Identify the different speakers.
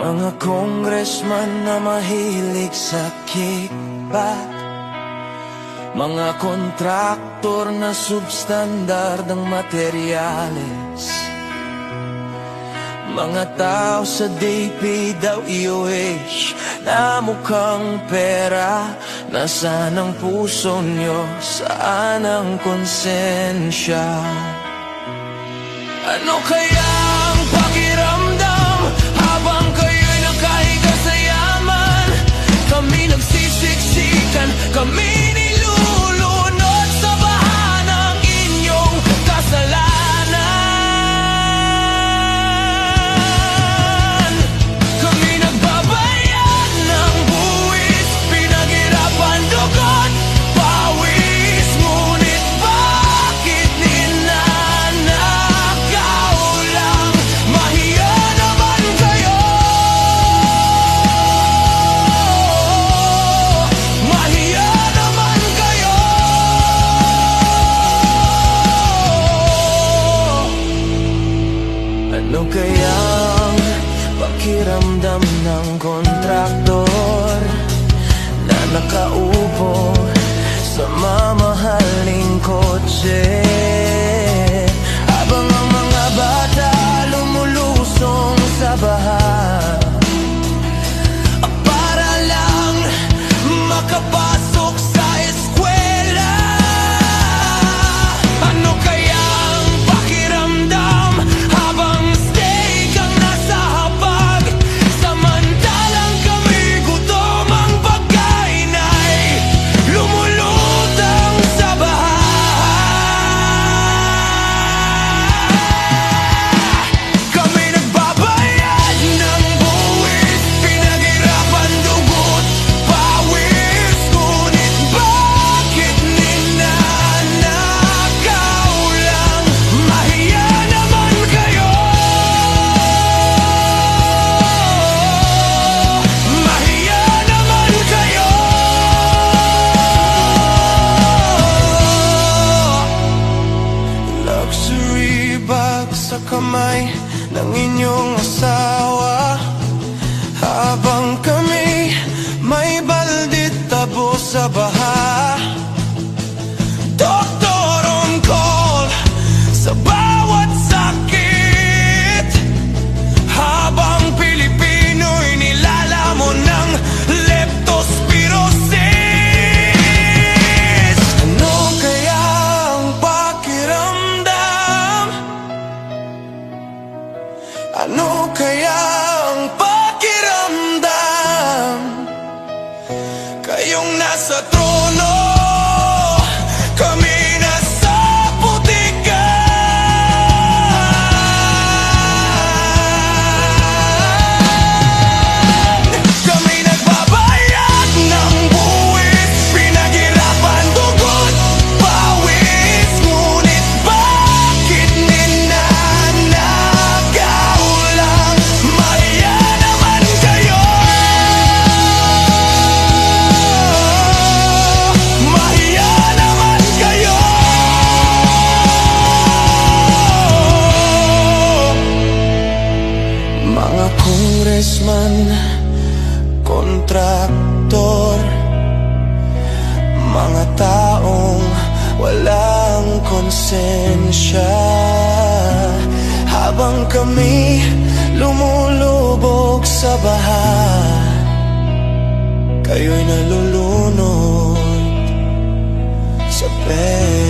Speaker 1: Mga congressman na mahilig sa kickback Mga kontraktor na substandard ang materyales Mga tao sa DPWH Na mukhang pera Nasaan ang puso nyo? Saan ang konsensya? Ano kaya Ano kayang pakiramdam ng kontraktor Na nakaupo Bag sa kamay ng inyong asawa. Habang kami may baldit tabo sa baha Ano kaya ang pakiramdam? Kayong nasa trono Mga congressman Kontraktor Mga taong walang konsensya. Habang kami lumulubog sa baha Kayo'y nalulunod sa pera